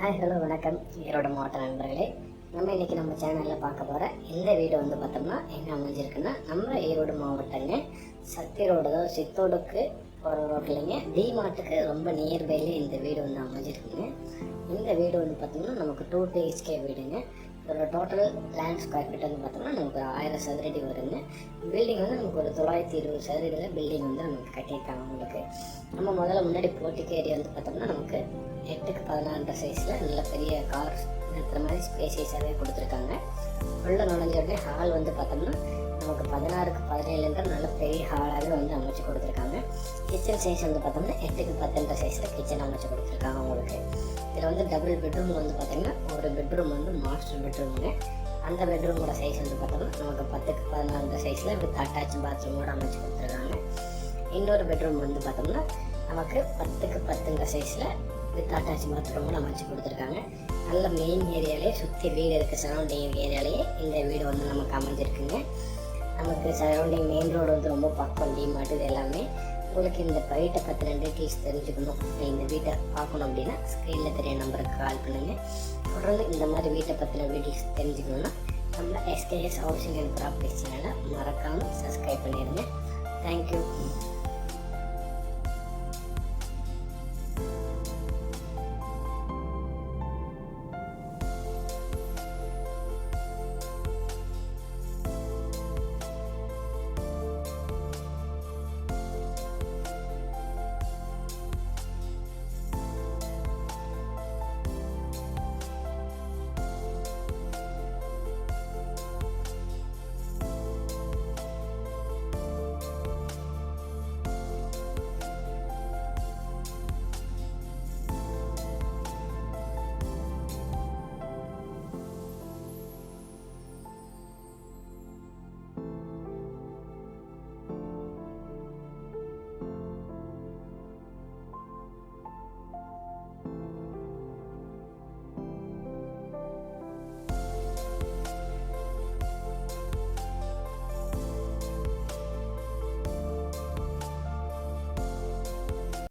Hi hello வணக்கம். ஈரோடு மாவட்ட நண்பர்களே நம்ம இன்னைக்கு நம்ம சேனலில் பார்க்க போகிற இந்த வீடு வந்து பார்த்தோம்னா என்ன அமைஞ்சிருக்குன்னா நம்ம ஈரோடு மாவட்டங்க. சக்தி ரோடு தான் சித்தோடுக்கு போகிற ரோட்லைங்க டிமார்ட்டுக்கு ரொம்ப நியர்பைலேயே இந்த வீடு வந்து அமைஞ்சிருக்குங்க. இந்த வீடு வந்து பார்த்தோம்னா நமக்கு டூ பிஹெச்கே வீடுங்க. ஒரு டோட்டல் லேண்ட் ஸ்கொயர் ஃபீட் வந்து பார்த்தோம்னா நமக்கு ஆயிரம் சதுரடி வருங்க. பில்டிங் வந்து நமக்கு ஒரு தொள்ளாயிரத்தி இருபது சதுரடியில் பில்டிங் வந்து நமக்கு கட்டியிருக்காங்க உங்களுக்கு. நம்ம முதல்ல முன்னாடி போட்டிக்கு ஏரியா வந்து பார்த்தோம்னா நமக்கு எட்டுக்கு பதினான்ற சைஸில் நல்ல பெரிய கார் நிறுத்துற மாதிரி ஸ்பேசியஸாகவே கொடுத்துருக்காங்க. உள்ள நுழைஞ்ச உடனே ஹால் வந்து பார்த்தோம்னா நமக்கு பதினாறுக்கு பதினேழுன்ற நல்ல பெரிய ஹாலாகவே வந்து அமைச்சு கொடுத்துருக்காங்க. கிச்சன் சைஸ் வந்து பார்த்தோம்னா எட்டுக்கு பத்துன்ற சைஸில் கிச்சன் அமைச்சு கொடுத்துருக்காங்க உங்களுக்கு. இதில் வந்து டபுள் பெட்ரூம் வந்து பார்த்தீங்கன்னா ஒரு பெட்ரூம் வந்து மாஸ்டர் பெட்ரூமுங்க அந்த பெட்ரூமோட சைஸ் வந்து பார்த்தோம்னா நமக்கு பத்துக்கு பதினாறு சைஸில் வித் அட்டாச் பாத்ரூமோட அமைச்சு கொடுத்துருக்காங்க. இன்னொரு பெட்ரூம் வந்து பார்த்தோம்னா நமக்கு பத்துக்கு பத்துங்கிற சைஸில் வித் அட்டாச் பாத்ரூமோட அமைச்சு கொடுத்துருக்காங்க. நல்ல மெயின் ஏரியாலே சுற்றி வீடு இருக்க சரௌண்டிங் ஏரியாலேயே இந்த வீடு வந்து நமக்கு அமைஞ்சிருக்குங்க. நமக்கு சரௌண்டிங் மெயின் ரோடு வந்து ரொம்ப பக்கம் டிமார்ட் இது எல்லாமே. உங்களுக்கு இந்த வீட்டை பற்றின டீட்டெயில்ஸ் தெரிஞ்சுக்கணும். இந்த வீட்டை பார்க்கணும் அப்படின்னா ஸ்க்ரீனில் தெரிய நம்பருக்கு கால் பண்ணுங்கள் தொடர்ந்து இந்த மாதிரி வீட்டை பற்றின டீட்டெயில்ஸ் தெரிஞ்சுக்கணுன்னா நம்ம எஸ்கேஎஸ் ஹவுசிங் அண்ட் ப்ராப்பர்ட்டி சேனலை மறக்காமல் சப்ஸ்கிரைப் பண்ணிடுங்க. தேங்க்யூ